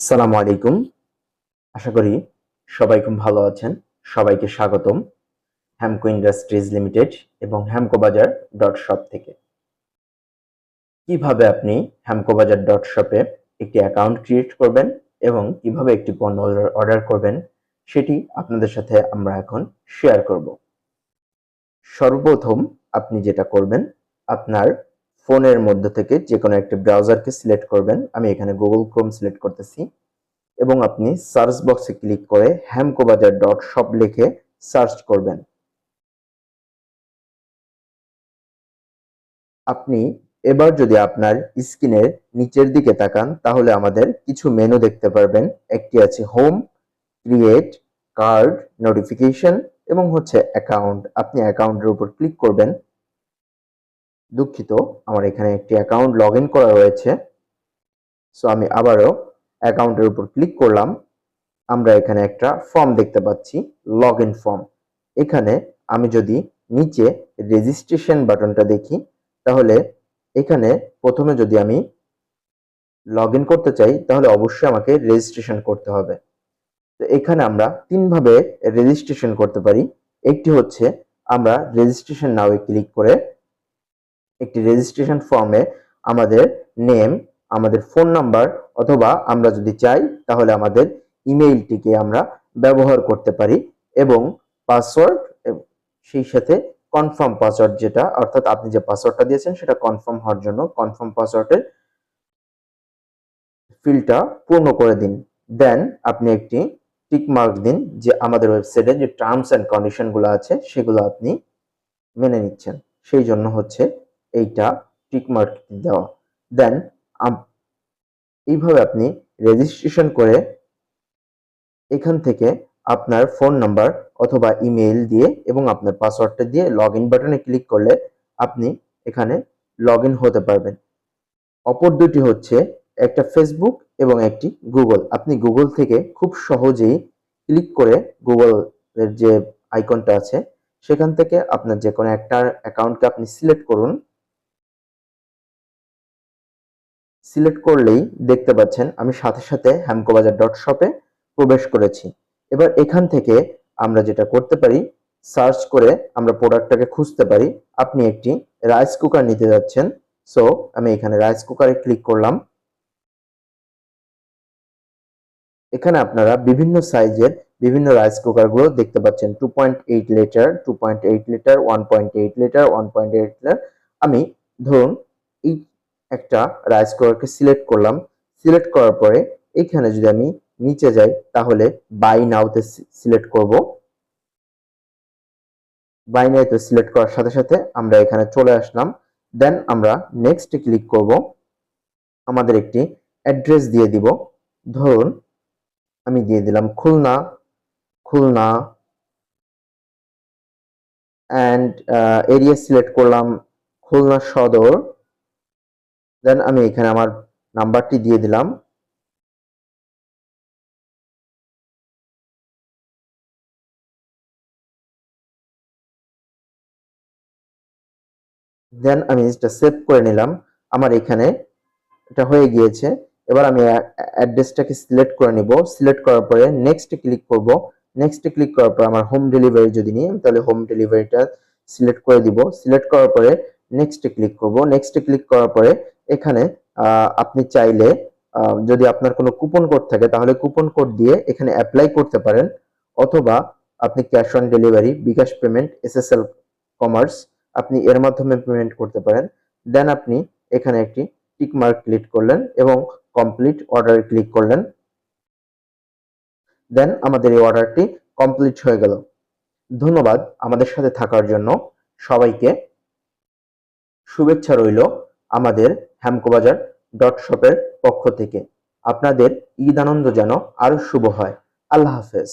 আসসালামু আলাইকুম। আশা করি সবাই খুব ভালো আছেন। সবাইকে স্বাগতম হ্যামকো ইন্ডাস্ট্রিজ লিমিটেড এবং হ্যামকো বাজার ডট শপ থেকে। কীভাবে আপনি হ্যামকো বাজার ডট শপে একটি অ্যাকাউন্ট ক্রিয়েট করবেন এবং কীভাবে একটি পণ্য অর্ডার করবেন সেটি আপনাদের সাথে আমরা এখন শেয়ার করব। সর্বপ্রথম আপনি যেটা করবেন, আপনার ফোনের মধ্যে থেকে যে কোনো একটি ব্রাউজারকে সিলেক্ট করবেন। আমি এখানে গুগল ক্রোম সিলেক্ট করতেছি এবং আপনি সার্চ বক্সে ক্লিক করে হ্যামকোবাজার ডট শপ লিখে সার্চ করবেন। আপনি এবার যদি আপনার স্ক্রিনের নিচের দিকে তাকান, তাহলে আমাদের কিছু মেনু দেখতে পারবেন। একটি আছে হোম ক্রিয়েট কার্ড নোটিফিকেশন এবং হচ্ছে অ্যাকাউন্ট আপনি অ্যাকাউন্টের উপর ক্লিক করবেন। দুঃখিত, আমার এখানে একটি অ্যাকাউন্ট লগ করা রয়েছে সো আমি আবারও অ্যাকাউন্টের উপর ক্লিক করলাম। আমরা এখানে একটা ফর্ম দেখতে পাচ্ছি লগ ইন ফর্ম এখানে আমি যদি নিচে রেজিস্ট্রেশন বাটনটা দেখি, তাহলে এখানে প্রথমে যদি আমি লগ করতে চাই, তাহলে অবশ্যই আমাকে রেজিস্ট্রেশন করতে হবে। তো এখানে আমরা তিনভাবে রেজিস্ট্রেশন করতে পারি। একটি হচ্ছে, আমরা রেজিস্ট্রেশন নাওয়ে ক্লিক করে একটি রেজিস্ট্রেশন ফর্মে আমাদের নেম আমাদের ফোন নাম্বার অথবা আমরা যদি চাই তাহলে আমাদের ইমেইলটিকে আমরা ব্যবহার করতে পারি এবং পাসওয়ার্ড সেই সাথে কনফার্ম পাসওয়ার্ড যেটা, অর্থাৎ আপনি যে পাসওয়ার্ডটা দিয়েছেন সেটা কনফার্ম হওয়ার জন্য কনফার্ম পাসওয়ার্ডের ফিলটা পূর্ণ করে দিন। দেন আপনি একটি টিক মার্ক দিন যে আমাদের ওয়েবসাইটে যে টার্মস অ্যান্ড কন্ডিশনগুলো আছে সেগুলো আপনি মেনে নিচ্ছেন। সেই জন্য হচ্ছে এইটা টিক মার্ক দেওয়া। দেন এইভাবে আপনি রেজিস্ট্রেশন করে এখান থেকে আপনার ফোন নাম্বার অথবা ইমেইল দিয়ে এবং আপনার পাসওয়ার্ডটা দিয়ে লগ ইন বাটনে ক্লিক করলে আপনি এখানে লগ হতে পারবেন। অপর দুটি হচ্ছে একটা ফেসবুক এবং একটি গুগল আপনি গুগল থেকে খুব সহজেই ক্লিক করে গুগল এর যে আইকনটা আছে, সেখান থেকে আপনার যে কোনো একটা অ্যাকাউন্টকে আপনি সিলেক্ট করুন। সিলেক্ট করলেই দেখতে পাচ্ছেন আমি সাথে সাথে হ্যামকোবাজার ডট শপে প্রবেশ করেছি। এবার এখান থেকে আমরা যেটা করতে পারি, সার্চ করে আমরা প্রোডাক্টটাকে খুঁজতে পারি। আপনি একটি রাইস কুকার নিতে যাচ্ছেন। সো আমি এখানে রাইস কুকারে ক্লিক করলাম। এখানে আপনারা বিভিন্ন সাইজের বিভিন্ন রাইস কুকারগুলো দেখতে পাচ্ছেন। Two point eight litre two point eight litre one point eight litre one point eight litre আমি ধরুন এই একটা রাইস কুকারকে সিলেক্ট করলাম। সিলেক্ট করার পরে এখানে যদি আমি নিচে যাই, তাহলে বাই নাওতে সিলেক্ট করব। বাই নাওতে সিলেক্ট করার সাথে সাথে আমরা এখানে চলে আসলাম। দেন আমরা নেক্সট ক্লিক করব। আমাদের একটি অ্যাড্রেস দিয়ে দিব। ধরুন, আমি দিয়ে দিলাম Khulna Khulna and area select করলাম খুলনা সদর। দেন আমি এখানে আমার নাম্বারটি দিয়ে দিলাম। দেন আমি এটা সেভ করে নিলাম। আমার এখানে এটা হয়ে গিয়েছে। এবার আমি অ্যাড্রেসটাকে সিলেক্ট করে নিব। সিলেক্ট করার পরে নেক্সট ক্লিক করব। নেক্সট ক্লিক করার পর আমার হোম ডেলিভারি যদি নিই তাহলে হোম ডেলিভারিটা সিলেক্ট করে দিব। সিলেক্ট করার পরে নেক্সট ক্লিক করব। নেক্সট ক্লিক করার পরে এখানে আপনি চাইলে যদি আপনার কোনো কুপন কোড থাকে, তাহলে কুপন কোড দিয়ে এখানে অ্যাপ্লাই করতে পারেন, অথবা আপনি cash on delivery bKash payment SSL Commerz আপনি এর মাধ্যমে পেমেন্ট করতে পারেন। দেন আপনি এখানে একটি টিক মার্ক ক্লিক করলেন এবং কমপ্লিট অর্ডার ক্লিক করলেন। দেন আমাদের এই অর্ডারটি কমপ্লিট হয়ে গেল। ধন্যবাদ আমাদের সাথে থাকার জন্য। সবাইকে শুভেচ্ছা রইল আমাদের হ্যামকোবাজার ডট শপের পক্ষ থেকে। আপনাদের ঈদ আনন্দ যেন আরও শুভ হয়। আল্লাহ হাফেজ।